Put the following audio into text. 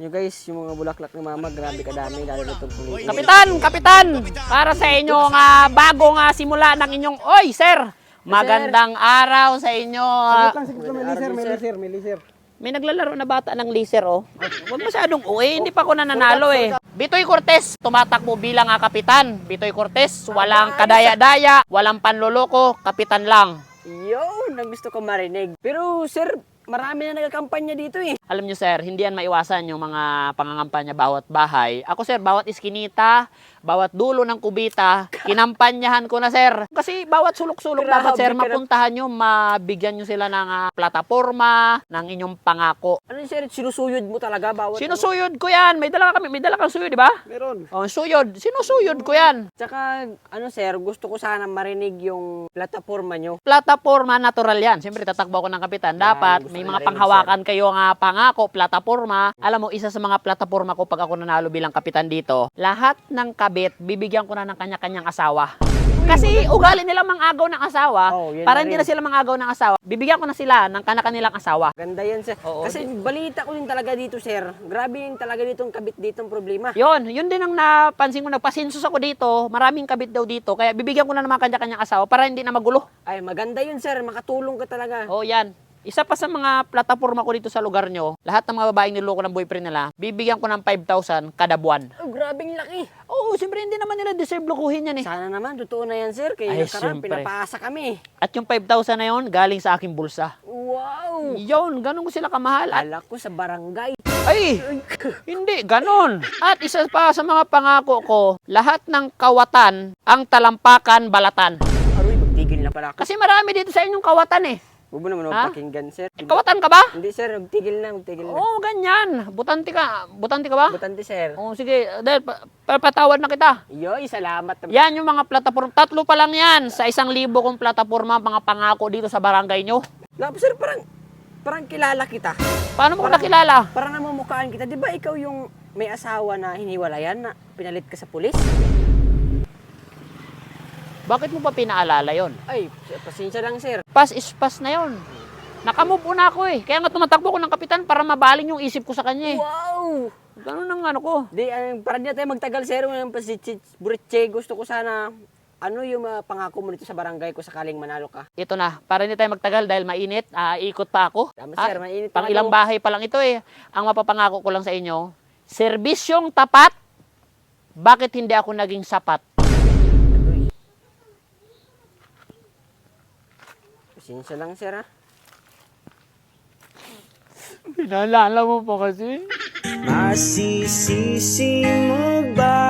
Yung guys, yung mga bulaklak ni mama, grabe kadami, lalo na itong pulito. Kapitan, kapitan, para sa inyong ah, bagong ah, simula ng inyong, oy, sir, magandang araw sa inyo. ah. May laser, may laser, may laser. May naglalaro na bata ng laser, oh. Huwag masyadong uwi, hindi pa ako nananalo eh. Bitoy Cortez, tumatakbo bilang ah, kapitan. Bitoy Cortez, walang kadaya-daya, walang panloloko, kapitan lang. Yun, ang gusto ko marinig. Pero sir, marami na nagkampanya dito eh. Alam nyo sir, hindi yan maiwasan yung mga pangangampanya bawat bahay. Ako sir, bawat iskinita, bawat dulo ng kubita, kinampanyahan ko na sir. Kasi bawat sulok-sulok dapat sir, mapuntahan nyo, mabigyan nyo sila ng ah, plataforma, ng inyong pangako. Ano sir, sinusuyod mo talaga bawat... Sinusuyod ko yan. May dala kami, may dala kang suyo, di ba? Meron. Oh, suyod. Sinusuyod ko yan. Tsaka, ano sir, gusto ko sana marinig yung plataforma nyo. Plataforma natural yan. Siyempre, tatakbo ako ng kapitan. Dapat gusto may ko mga panghawakan kayo nga pangako, plataforma. Alam mo, isa sa mga plataforma ko pag ako nanalo bilang kapitan dito, lahat ng kabit, bibigyan ko na ng kanya-kanyang asawa. Kasi ugali nila mangagaw ng asawa, Oh, para hindi na sila mangagaw ng asawa, bibigyan ko na sila ng kanya-kanilang asawa. Ganda yan sir. Oo, Kasi balita ko din talaga dito sir. Grabe yung talaga ditong kabit ditong problema. Yon, yun din ang napansin ko, nagpasinsus ako dito, maraming kabit daw dito, kaya bibigyan ko na ng mga kanya-kanyang asawa para hindi na magulo. Ay, maganda yun sir. Makatulong ka talaga. Oh, yan. Isa pa sa mga plataforma ko dito sa lugar nyo, lahat ng mga babaeng niloko ng boyfriend nila, bibigyan ko ng 5,000 kada buwan. Oh, grabing laki. Oo, siyempre hindi naman nila deserve lukuhin yan eh. Sana naman, totoo na yan sir. Kaya Ay, nakaraan, syempre. pinapasa kami. At yung 5,000 na yon galing sa aking bulsa. Wow! Yon, ganun ko sila kamahal. At, Alak ko sa barangay. ay, hindi, ganun. At isa pa sa mga pangako ko, lahat ng kawatan ang talampakan balatan. Aroy, magtigil na pala ako. Kasi marami dito sa inyong kawatan eh. Mo naman ako pakinggan sir. Kawatan ka ba? Hindi sir, magtigil na, magtigil na. Oo, ganyan. Butanti ka. Butanti ka ba? Butante sir. Oo, sige. Dahil, pa, patawad na kita. Yoy, salamat. Yan yung mga plataforma. Tatlo pa lang yan sa isang libo kong plataforma, mga pangako dito sa barangay nyo. Lap, sir, parang, parang kilala kita. Paano mo Parang- nakilala? Parang namumukhaan kita. Di ba ikaw yung may asawa na hiniwalayan na pinalit ka sa pulis? Bakit mo pa pinaalala yon? Ay, pasensya lang sir. Pass is pass na yon. Nakamove on ako eh. Kaya nga tumatakbo ko ng kapitan para mabaling yung isip ko sa kanya eh. Wow! Ganun ang ano ko. Di, uh, para di tayo magtagal sir. Yung pasichit, buritche, gusto ko sana, ano yung mga pangako mo dito sa barangay ko sakaling manalo ka? Ito na, para hindi tayo magtagal dahil mainit, ah, ikot pa ako. Tama Ah, sir, mainit pa Pang ilang to. bahay pa lang ito eh. Ang mapapangako ko lang sa inyo, serbisyong tapat, bakit hindi ako naging sapat? Pasensya lang sir ha. Pinaalala mo pa kasi. Masisisi mo ba